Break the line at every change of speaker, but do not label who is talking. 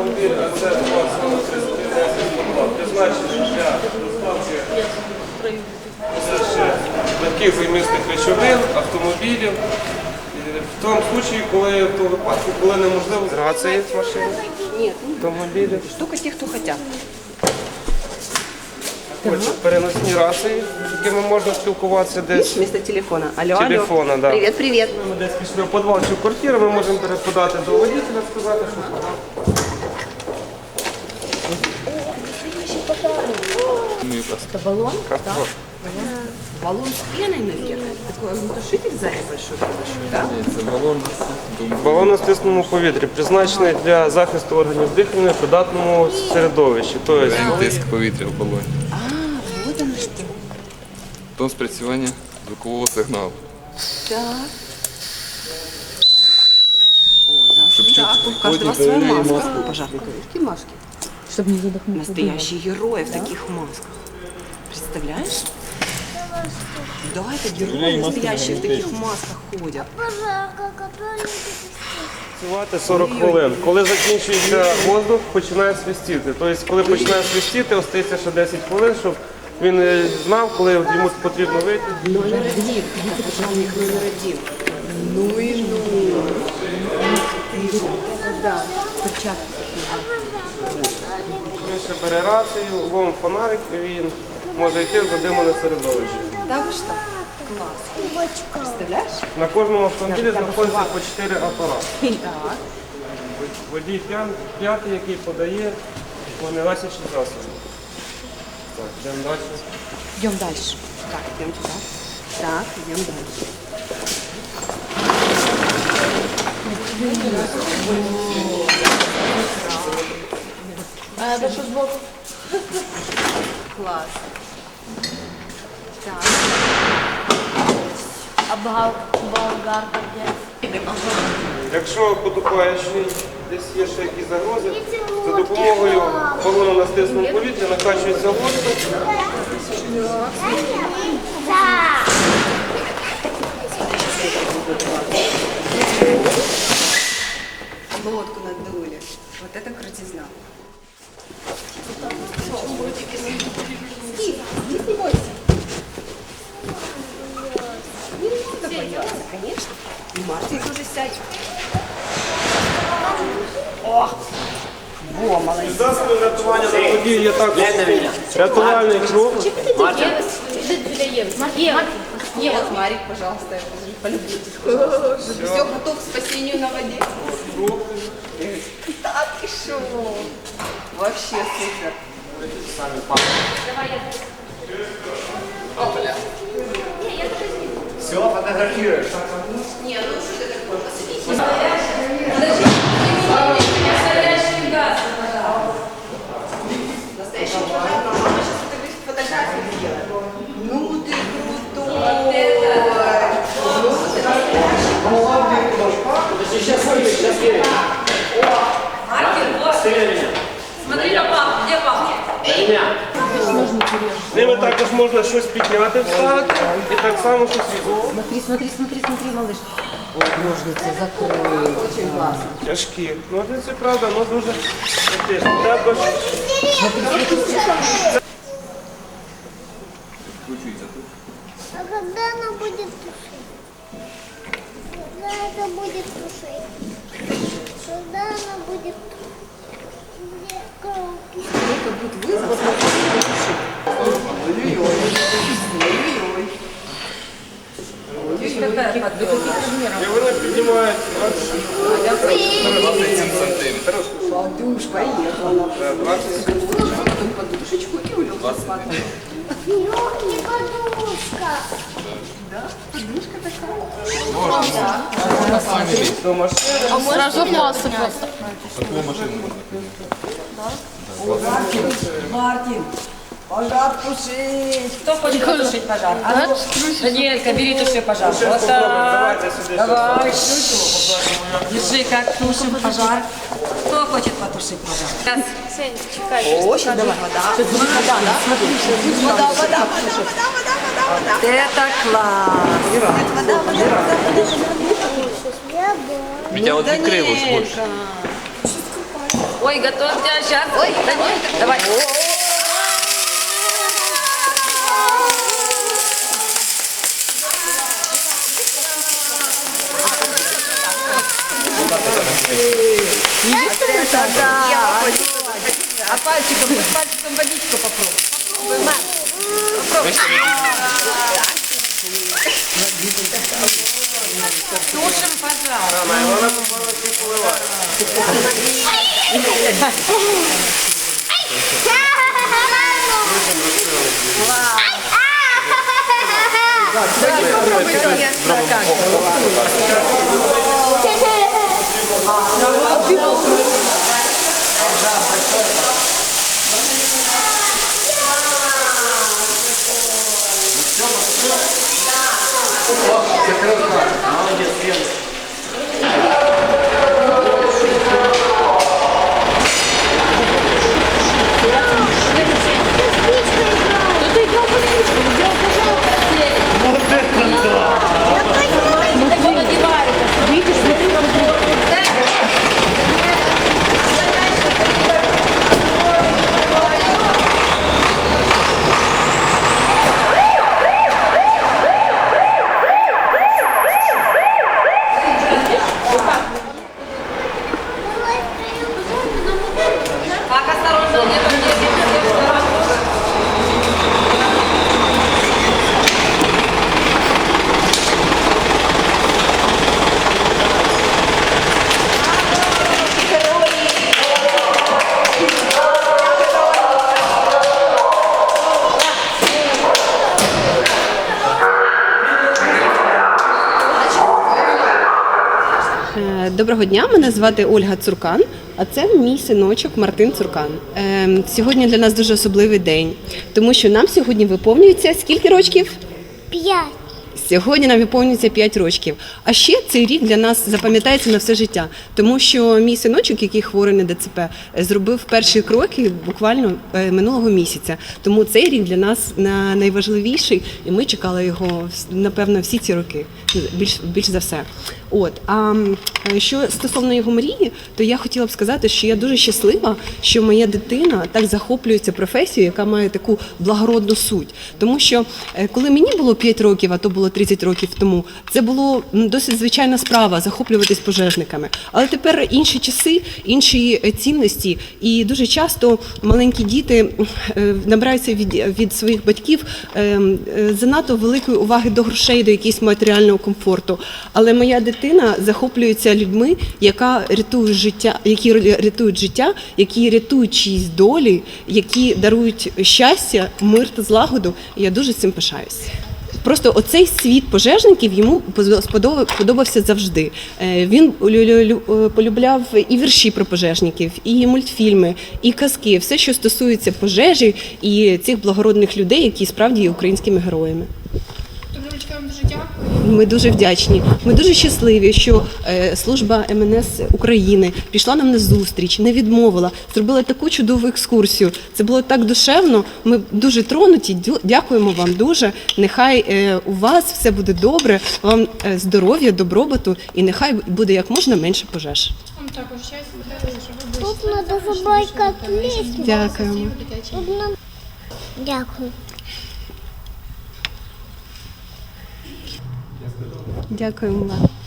автомобіль АЦ 2 призначений для доставки легких займистих речовин, автомобілів. В тому случаї, коли в тому випадку, коли неможливо рації машини,
Нет,
автомобілі.
только те, кто хотят.
Хочуть переносні рації, з якими можна спілкуватися
Видишь,
десь.
вместо телефона. Алло,
Телефона,
алло.
да.
Привет, привет.
Ми десь пішли в підвал чи в квартиру, ми можемо переподати до водителя, сказати, що пора.
Баллон? Да. Баллон с пеной, наверное. Такой огнетушитель сзади большой, большой, да?
Балон.
На стисненому повітрі призначений для захисту органів дихання в придатному середовищі. Тобто,
Тиск повітря в балоні.
А, вот оно что.
Тон спрацювання звукового сигналу.
Так. О, да. Так, у каждого своя маска. Пожарника. Какие маски?
Чтобы не задохнуться.
Настоящие герои в таких масках. Представляешь? Да, это герои настоящие в таких масках ходят.
працювати 40 хвилин. Коли закінчується воздух, починає свистіти. Тобто, коли починає свистіти, остається ще 10 хвилин, щоб він е, знав, коли йому потрібно вийти.
Номер один. Я пожарник номер один. Ну и ну. Да, перчатки такие.
Він ще бере рацію, ловить фонарик, і він може йти в задимане середовище.
Да вы что? Класс. Представляешь?
На кожному автомобілі знаходиться по 4 апарати.
Так.
Водій п'ятий, який подає вогнегасячі засоби. Так, йдемо далі.
Идем дальше. Так, идем туда. Так, идем дальше.
А это что сбоку?
Класс. Так.
А болгар, болгарка где?
Якщо потопаючий десь є ще якісь загрози, за допомогою балону на стисненому повітрі накачується воздух.
Лодку надули. Вот это крутизна. сядь. О! Во, молодець.
Засоби рятування на воді є також рятувальний круг.
Марта. Для Евы. Ева, Ева,
Марик, пожалуйста, полюбите. Пожалуйста. Все, готов к спасению на воде. Да ты шо? Вообще супер. Давай я. О. Все, фотографируешь. Не, ну что ты
Ними також можна щось підняти, вставити і так само щось.
Смотри, смотри, смотри, смотри, малыш.
ножниці закрили.
Тяжкі. Ножниці, правда, але дуже
Треба ж...
А когда она будет тушить? Когда это будет тушить? Когда она будет тушить?
Это будет вызов. Ой-ой-ой смотри, напиши. Ой-ой-ой. Ой-ой-ой.
і вони піднімають
Душ поехала.
20
Потом подушечку и улегся спать.
Легкий подушка.
Подушка такая.
до машини.
Сразу масса просто.
Таку машину можна.
Мартин, пожар тушить.
Кто хочет потушить пожар? А ну, Даниэлька, бери туши пожар. Вот так.
Давайте сюди.
Давай. Держи, как тушим пожар. Кто хочет потушить пожар? Сейчас.
О, сейчас давай вода. Вода, да? Смотри, вода, вода, вода, вода, вода, вода, вода. Это класс. Вода, вода, вода, вода.
Я боюсь.
Вітя, от відкрилось більше.
Даниэлька.
Ой, готовься, сейчас. Ой, давай.
Пальчиком, хоть пальчиком водичку попробуй.
Тушим, пожалуйста. Так,
Доброго дня, мене звати Ольга Цуркан, а це мій синочок Мартин Цуркан. Е, Сьогодні для нас дуже особливий день, тому що нам сьогодні виповнюється скільки рочків?
П'ять.
Сьогодні нам виповнюється 5 років. А ще цей рік для нас запам'ятається на все життя, тому що мій синочок, який хворий на ДЦП, е, зробив перші кроки буквально е, минулого місяця. Тому цей рік для нас найважливіший, і ми чекали його напевно всі ці роки. Більш більш за все. От а е, що стосовно його мрії, то я хотіла б сказати, що я дуже щаслива, що моя дитина так захоплюється професією, яка має таку благородну суть. Тому що коли мені було 5 років, а то було 30 років тому, це було досить звичайна справа захоплюватись пожежниками. Але тепер інші часи, інші е, цінності, і дуже часто маленькі діти е, набираються від, від своїх батьків е, занадто великої уваги до грошей, до якогось матеріального комфорту. Але моя дитина захоплюється людьми, яка рятує життя, які рятують життя, які рятують чиїсь долі, які дарують щастя, мир та злагоду. Я дуже цим пишаюсь. Просто оцей світ пожежників йому сподобав- сподобався завжди. Е, Він е, полюбляв і вірші про пожежників, і мультфільми, і казки, все, що стосується пожежі і цих благородних людей, які справді є українськими героями. Ми дуже вдячні. Ми дуже щасливі, що е, служба МНС України пішла нам на зустріч, не відмовила, зробила таку чудову екскурсію. Це було так душевно. Ми дуже тронуті. Дякуємо вам дуже. Нехай е, у вас все буде добре. Вам е, здоров'я, добробуту, і нехай буде як можна менше пожеж.
Тут надо забайкати листья.
Дякуємо.
Тут надо- Дякую.
Дякуємо вам.